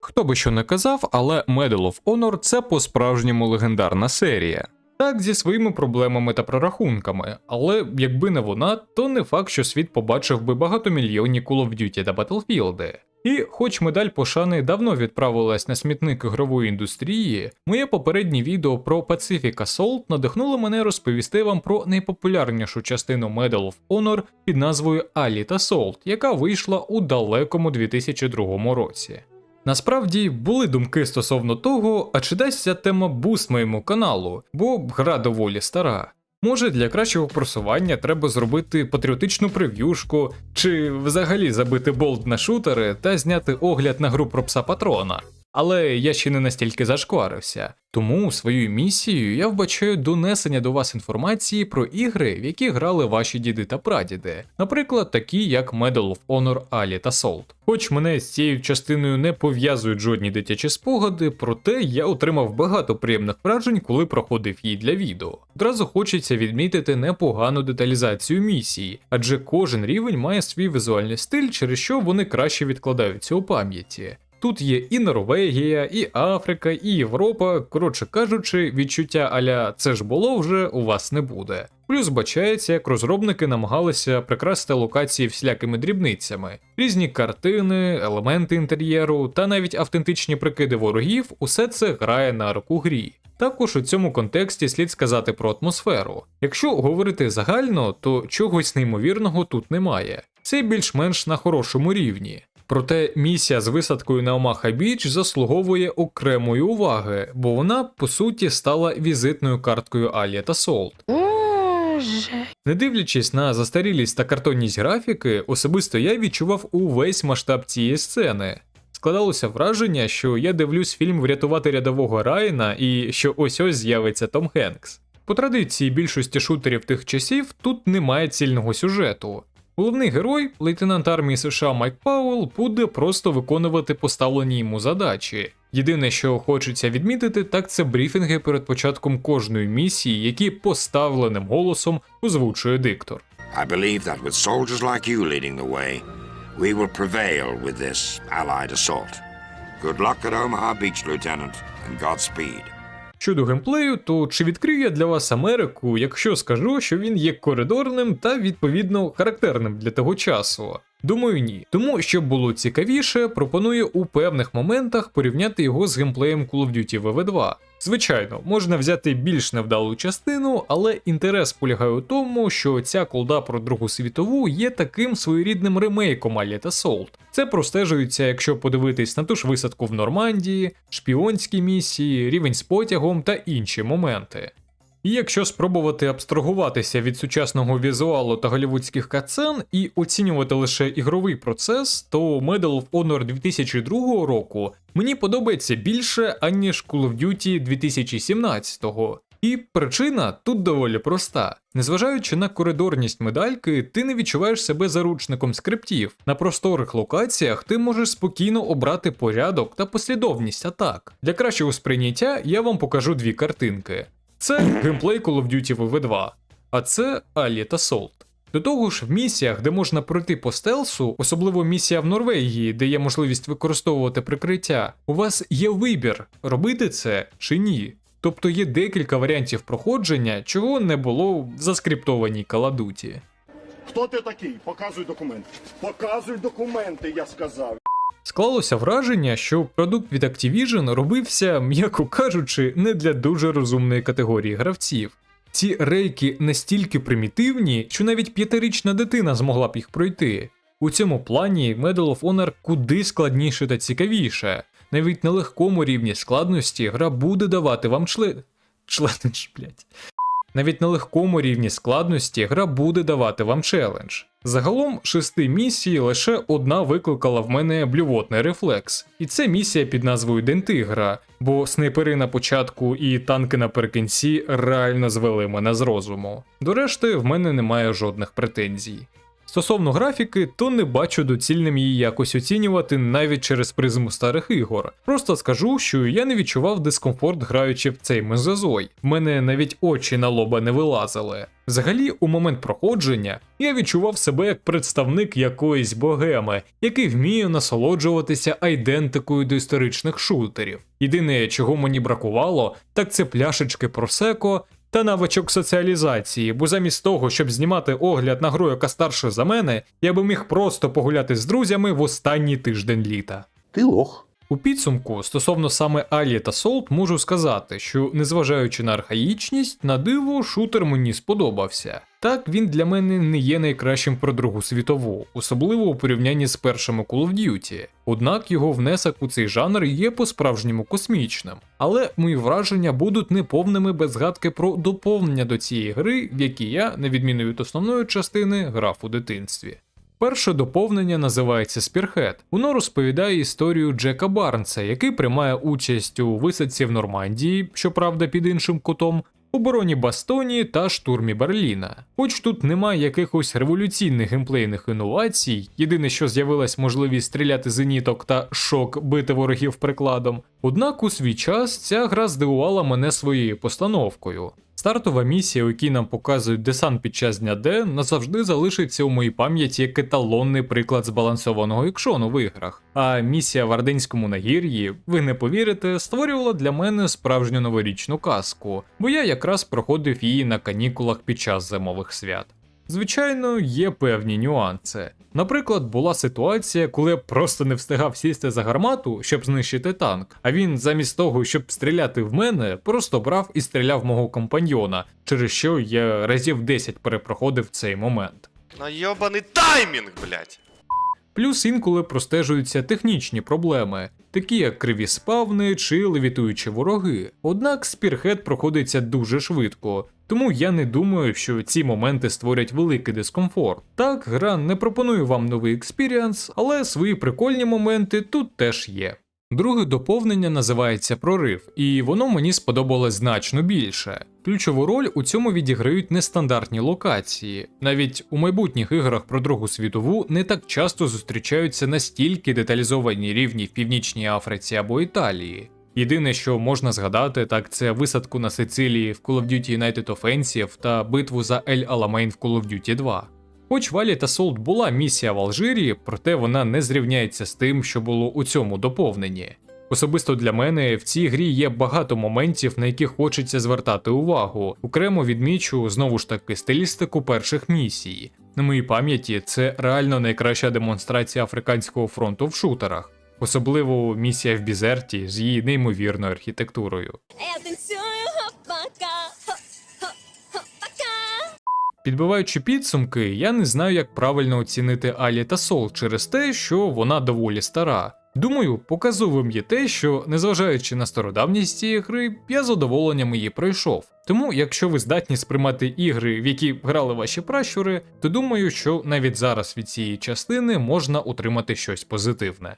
Хто би що не казав, але Medal of Honor це по-справжньому легендарна серія. Так, зі своїми проблемами та прорахунками, але якби не вона, то не факт, що світ побачив би багатомільйонні Call of Duty та Battlefield. І хоч медаль пошани давно відправилась на смітник ігрової індустрії, моє попереднє відео про Pacific Assault надихнуло мене розповісти вам про найпопулярнішу частину Medal of Honor під назвою Allied Assault, яка вийшла у далекому 2002 році. Насправді були думки стосовно того, а чи дасть ця тема буст моєму каналу, бо гра доволі стара. Може, для кращого просування треба зробити патріотичну прев'юшку, чи взагалі забити болт на шутери та зняти огляд на гру про пса патрона. Але я ще не настільки зашкварився. Тому своєю місією я вбачаю донесення до вас інформації про ігри, в які грали ваші діди та прадіди, наприклад, такі як Medal of Honor Allied Assault. Хоч мене з цією частиною не пов'язують жодні дитячі спогади, проте я отримав багато приємних вражень, коли проходив її для відео. Одразу хочеться відмітити непогану деталізацію місії, адже кожен рівень має свій візуальний стиль, через що вони краще відкладаються у пам'яті. Тут є і Норвегія, і Африка, і Європа. Коротше кажучи, відчуття аля це ж було вже у вас не буде. Плюс бачається, як розробники намагалися прикрасити локації всілякими дрібницями, різні картини, елементи інтер'єру та навіть автентичні прикиди ворогів, усе це грає на руку грі. Також у цьому контексті слід сказати про атмосферу. Якщо говорити загально, то чогось неймовірного тут немає. Це більш-менш на хорошому рівні. Проте місія з висадкою на Омаха Біч заслуговує окремої уваги, бо вона по суті стала візитною карткою Allied Assault. Боже. Не дивлячись на застарілість та картонність графіки, особисто я відчував увесь масштаб цієї сцени. Складалося враження, що я дивлюсь фільм Врятувати рядового Райана і що ось ось з'явиться Том Хенкс. По традиції більшості шутерів тих часів тут немає цільного сюжету. Головний герой, лейтенант армії США Майк Пауэлл, буде просто виконувати поставлені йому задачі. Єдине, що хочеться відмітити, так це брифінги перед початком кожної місії, які поставленим голосом озвучує диктор. I believe that with soldiers like you leading the way, we will prevail with this Allied assault. Good luck at Omaha Beach, Lieutenant, and Godspeed. Щодо геймплею, то чи відкрию я для вас Америку, якщо скажу, що він є коридорним та відповідно характерним для того часу? Думаю, ні. Тому, щоб було цікавіше, пропоную у певних моментах порівняти його з геймплеєм Call of Duty VV2. Звичайно, можна взяти більш невдалу частину, але інтерес полягає у тому, що ця колда про Другу світову є таким своєрідним ремейком Allied Assault. Це простежується, якщо подивитись на ту ж висадку в Нормандії, шпіонські місії, рівень з потягом та інші моменти. І якщо спробувати абстрагуватися від сучасного візуалу та голівудських катсцен і оцінювати лише ігровий процес, то Medal of Honor 2002 року мені подобається більше, аніж Call of Duty 2017-го. І причина тут доволі проста. Незважаючи на коридорність медальки, ти не відчуваєш себе заручником скриптів. На просторих локаціях ти можеш спокійно обрати порядок та послідовність атак. Для кращого сприйняття я вам покажу дві картинки. Це геймплей Call of Duty VV2, а це Allied Assault. До того ж, в місіях, де можна пройти по стелсу, особливо місія в Норвегії, де є можливість використовувати прикриття, у вас є вибір, робити це чи ні. Тобто є декілька варіантів проходження, чого не було в заскриптованій каладуті. Хто ти такий? Показуй документи. Показуй документи, я сказав. Склалося враження, що продукт від Activision робився, м'яко кажучи, не для дуже розумної категорії гравців. Ці рейки настільки примітивні, що навіть п'ятирічна дитина змогла б їх пройти. У цьому плані Medal of Honor куди складніше та цікавіше. Навіть на легкому рівні складності гра буде давати вам член. Членедж, блять. Навіть на легкому рівні складності гра буде давати вам челендж. Загалом шести місій лише одна викликала в мене блювотний рефлекс, і це місія під назвою Дентигра, бо снайпери на початку і танки наприкінці реально звели мене з розуму. До решти, в мене немає жодних претензій. Стосовно графіки, то не бачу доцільним її якось оцінювати навіть через призму старих ігор. Просто скажу, що я не відчував дискомфорт граючи в цей мезозой. Мене навіть очі на лоба не вилазили. Взагалі, у момент проходження я відчував себе як представник якоїсь богеми, який вміє насолоджуватися айдентикою до історичних шутерів. Єдине, чого мені бракувало, так це пляшечки просеко та навичок соціалізації, бо замість того, щоб знімати огляд на гру, яка старша за мене, я би міг просто погуляти з друзями в останній тиждень літа. Ти лох. У підсумку, стосовно саме Алі та Солт, можу сказати, що незважаючи на архаїчність, на диво шутер мені сподобався. Так, він для мене не є найкращим про Другу світову, особливо у порівнянні з першими Call of Duty. Однак його внесок у цей жанр є по-справжньому космічним. Але мої враження будуть неповними без згадки про доповнення до цієї гри, в які я, на відміну від основної частини, грав у дитинстві. Перше доповнення називається Спірхет. Воно розповідає історію Джека Барнса, який приймає участь у висадці в Нормандії, щоправда, під іншим кутом, обороні Бастонії та штурмі Берліна. Хоч тут немає якихось революційних геймплейних інновацій, єдине, що з'явилась можливість стріляти зеніток та шок бити ворогів прикладом. Однак у свій час ця гра здивувала мене своєю постановкою. Стартова місія, у якій нам показують десант під час дня Д, назавжди залишиться у моїй пам'яті як еталонний приклад збалансованого екшону в іграх. А місія в Арденському нагір'ї, ви не повірите, створювала для мене справжню новорічну казку, бо я якраз проходив її на канікулах під час зимових свят. Звичайно, є певні нюанси. Наприклад, була ситуація, коли я просто не встигав сісти за гармату, щоб знищити танк, а він замість того, щоб стріляти в мене, просто брав і стріляв мого компаньйона, через що я разів 10 перепроходив цей момент. На йобаний таймінг, блядь. Плюс інколи простежуються технічні проблеми, такі як криві спавни чи левітуючі вороги. Однак спірхед проходиться дуже швидко, тому я не думаю, що ці моменти створять великий дискомфорт. Так, гра не пропонує вам новий експіріанс, але свої прикольні моменти тут теж є. Друге доповнення називається Прорив, і воно мені сподобалось значно більше. Ключову роль у цьому відіграють нестандартні локації. Навіть у майбутніх іграх про Другу світову не так часто зустрічаються настільки деталізовані рівні в Північній Африці або Італії. Єдине, що можна згадати, так це висадку на Сицилії в Call of Duty United Offensive та битву за Ель Аламейн в Call of Duty 2. Хоч Валі та Солт була місія в Алжирі, проте вона не зрівняється з тим, що було у цьому доповненні. Особисто для мене в цій грі є багато моментів, на які хочеться звертати увагу. Окремо відмічу знову ж таки стилістику перших місій. На моїй пам'яті це реально найкраща демонстрація африканського фронту в шутерах, особливо місія в Бізерті з її неймовірною архітектурою. Підбиваючи підсумки, я не знаю, як правильно оцінити Алі та Сол через те, що вона доволі стара. Думаю, показовим є те, що, незважаючи на стародавність цієї гри, я задоволенням її пройшов. Тому, якщо ви здатні сприймати ігри, в які грали ваші пращури, то думаю, що навіть зараз від цієї частини можна отримати щось позитивне.